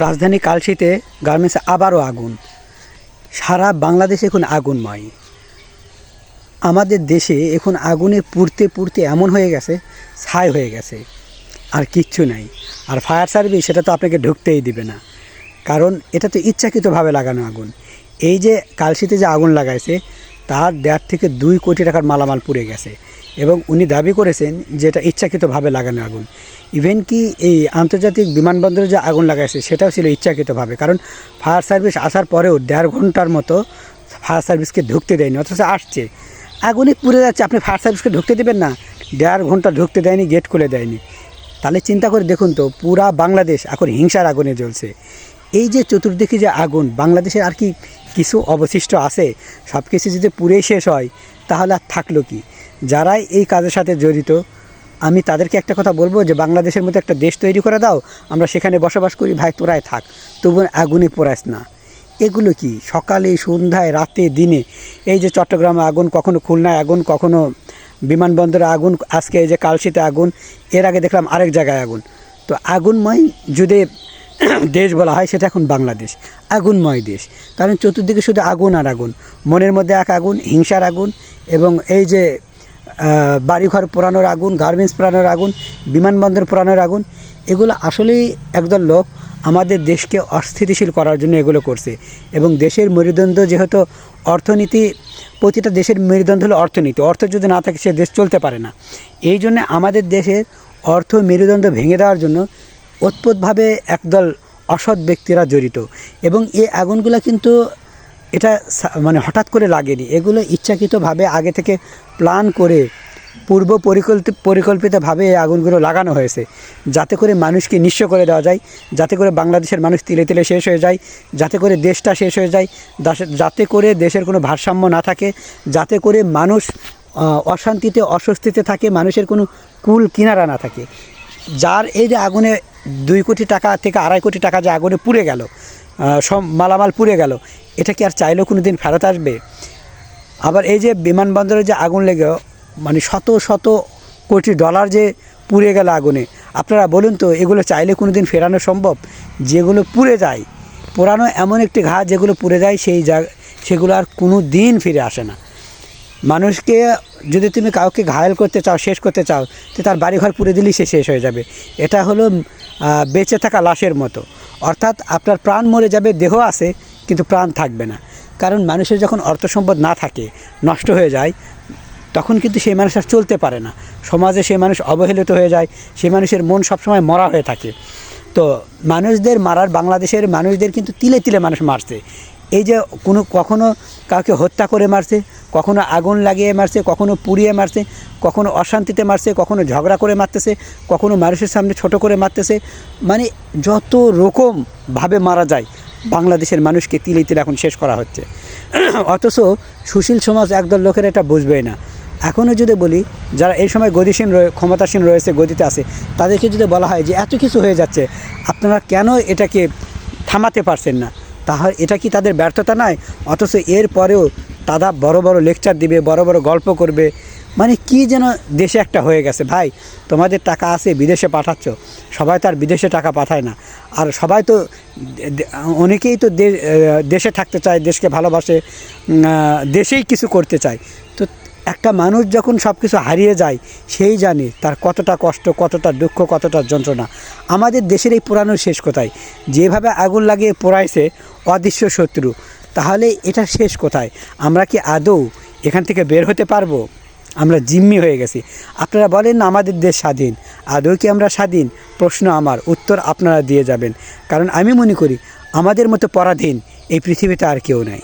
রাজধানী কালশিতে গার্মেন্টসে আবারও আগুন। সারা বাংলাদেশে এখন আগুনময়। আমাদের দেশে এখন আগুনে পুড়তে পুড়তে এমন হয়ে গেছে, ছাই হয়ে গেছে। আর কিচ্ছু নাই। আর ফায়ার সার্ভিস, সেটা তো আপনাকে ঢুকতেই দিবে না। কারণ এটা তো ইচ্ছাকৃতভাবে লাগানো আগুন। এই যে কালশিতে যে আগুন লাগাইছে, তার দেড় থেকে দুই কোটি টাকার মালামাল পুড়ে গেছে। এবং উনি দাবি করেছেন যে এটা ইচ্ছাকৃতভাবে লাগানো আগুন। ইভেন কি এই আন্তর্জাতিক বিমানবন্দরে যে আগুন লাগাইছে, সেটাও ছিল ইচ্ছাকৃতভাবে। কারণ ফায়ার সার্ভিস আসার পরেও দেড় ঘণ্টার মতো ফায়ার সার্ভিসকে ঢুকতে দেয়নি, অথচ আসছে। আগুনে পুড়ে যাচ্ছে, আপনি ফায়ার সার্ভিসকে ঢুকতে দেবেন না। দেড় ঘণ্টা ঢুকতে দেয়নি গেট খুলে দেয়নি। তাহলে চিন্তা করে দেখুন তো, পুরা বাংলাদেশ এখন হিংসার আগুনে জ্বলছে। এই যে চতুর্দিকে যে আগুন, বাংলাদেশের আর কি কিছু অবশিষ্ট আছে? সব কিছু যদি পুড়েই শেষ হয়, তাহলে আর থাকল কি? যারাই এই কাজের সাথে জড়িত, আমি তাদেরকে একটা কথা বলব যে বাংলাদেশের মতো একটা দেশ তৈরি করে দাও, আমরা সেখানে বসবাস করি, ভাই তোরাই থাক। তবু আগুনে পোড়াস না। এগুলো কি? সকালে, সন্ধ্যায়, রাতে, দিনে? এই যে চট্টগ্রামে আগুন কখনো খুলনায় আগুন, কখনো বিমানবন্দরে আগুন, আজকে এই যে কালশিতে আগুন, এর আগে দেখলাম আরেক জায়গায় আগুন। তো আগুনময় যদি দেশ বলা হয়, সেটা এখন বাংলাদেশ। আগুনময় দেশ। কারণ চতুর্দিকে শুধু আগুন আর আগুন। মনের মধ্যে এক আগুন, হিংসার আগুন এবং এই যে বাড়িঘর পোড়ানোর আগুন, গার্মেন্টস পোড়ানোর আগুন, বিমানবন্দর পোড়ানোর আগুন, এগুলো আসলেই একদল লোক আমাদের দেশকে অস্থিতিশীল করার জন্য এগুলো করছে। এবং দেশের মেরুদণ্ড যেহেতু অর্থনীতি, প্রতিটা দেশের মেরুদণ্ড হলো অর্থনীতি, অর্থ যদি না থাকে সে দেশ চলতে পারে না। এই জন্য আমাদের দেশের অর্থ মেরুদণ্ড ভেঙে দেওয়ার জন্য উৎপতভাবে একদল অসৎ ব্যক্তিরা জড়িত। এবং এই আগুনগুলো কিন্তু এটা মানে হঠাৎ করে লাগেনি। এগুলো ইচ্ছাকৃতভাবে আগে থেকে প্ল্যান করে পূর্ব পরিকল্পিত পরিকল্পিতভাবে এই আগুনগুলো লাগানো হয়েছে। যাতে করে মানুষকে নিঃস্ব করে দেওয়া যায়, যাতে করে বাংলাদেশের মানুষ তিলে তিলে শেষ হয়ে যায়, যাতে করে দেশটা শেষ হয়ে যায় যাতে করে দেশের কোনো ভারসাম্য না থাকে, যাতে করে মানুষ অশান্তিতে, অস্বস্তিতে থাকে, মানুষের কোনো কুল কিনারা না থাকে। যার এই যে আগুনে দুই কোটি টাকা থেকে আড়াই কোটি টাকা যে আগুনে পুড়ে গেল মালামাল পুড়ে গেল। এটা কি আর চাইলেও কোনো দিন ফেরত আসবে? আবার এই যে বিমানবন্দরে যে আগুন লেগে মানে শত শত কোটি ডলার যে পুড়ে গেল আগুনে, আপনারা বলুন তো, এগুলো চাইলে কোনো দিন ফেরানো সম্ভব? যেগুলো পুড়ে যায় পুরানো এমন একটি ঘা, যেগুলো পুড়ে যায়, সেই জায়গা, সেগুলো আর কোনো দিন ফিরে আসে না। মানুষকে যদি তুমি কাউকে ঘায়েল করতে চাও, শেষ করতে চাও, তো তার বাড়িঘর পুড়ে দিলেই সে শেষ হয়ে যাবে। এটা হলো বেঁচে থাকা লাশের মতো। অর্থাৎ আপনার প্রাণ মরে যাবে, দেহ আছে, কিন্তু প্রাণ থাকবে না। কারণ মানুষের যখন অর্থ সম্পদ না থাকে, নষ্ট হয়ে যায়, তখন কিন্তু সেই মানুষ আর চলতে পারে না। সমাজে সেই মানুষ অবহেলিত হয়ে যায় সেই মানুষের মন সবসময় মরা হয়ে থাকে। তো মানুষদের মারার, বাংলাদেশের মানুষদের কিন্তু তিলে তিলে মানুষ মারছে। এই যে কোনো কখনো কাউকে হত্যা করে মারছে, কখনো আগুন লাগিয়ে মারছে, কখনো পুড়িয়ে মারছে, কখনো অশান্তিতে মারছে, কখনো ঝগড়া করে মারতেছে, কখনো মানুষের সামনে ছোট করে মারতেছে মানে যত রকমভাবে মারা যায়, বাংলাদেশের মানুষকে তিলে তিলে এখন শেষ করা হচ্ছে। অথচ সুশীল সমাজ একদল লোকের এটা বুঝবেই না। এখনও যদি বলি, যারা এই সময় গতিসীন রয়ে, ক্ষমতাসীন রয়েছে গদিতে আছে, তাদেরকে যদি বলা হয় যে এত কিছু হয়ে যাচ্ছে, আপনারা কেন এটাকে থামাতে পারছেন না? তাহলে এটা কি তাদের ব্যর্থতা নয় অথচ এর পরেও তারা বড় বড় লেকচার দিবে, বড় বড় গল্প করবে। মানে কি যেন দেশে একটা হয়ে গেছে। ভাই, তোমাদের টাকা আছে, বিদেশে পাঠাচ্ছ। সবাই তো আর বিদেশে টাকা পাঠায় না। আর সবাই তো অনেকেই তো দেশে থাকতে চায়, দেশকে ভালোবাসে দেশেই কিছু করতে চায়। একটা মানুষ যখন সব কিছু হারিয়ে যায়, সেই জানে তার কতটা কষ্ট, কতটা দুঃখ, কতটা যন্ত্রণা। আমাদের দেশের এই পুরানো শেষ কোথায়? যেভাবে আগুন লাগিয়ে পোড়াইছে, অদৃশ্য শত্রু, তাহলে এটা শেষ কোথায়? আমরা কি আদৌ এখান থেকে বের হতে পারব? আমরা জিম্মি হয়ে গেছি। আপনারা বলেন না, আমাদের দেশ স্বাধীন। আদৌ কি আমরা স্বাধীন? প্রশ্ন আমার, উত্তর আপনারা দিয়ে যাবেন। কারণ আমি মনে করি, আমাদের মতো পরাধীন এই পৃথিবীতে আর কেউ নাই।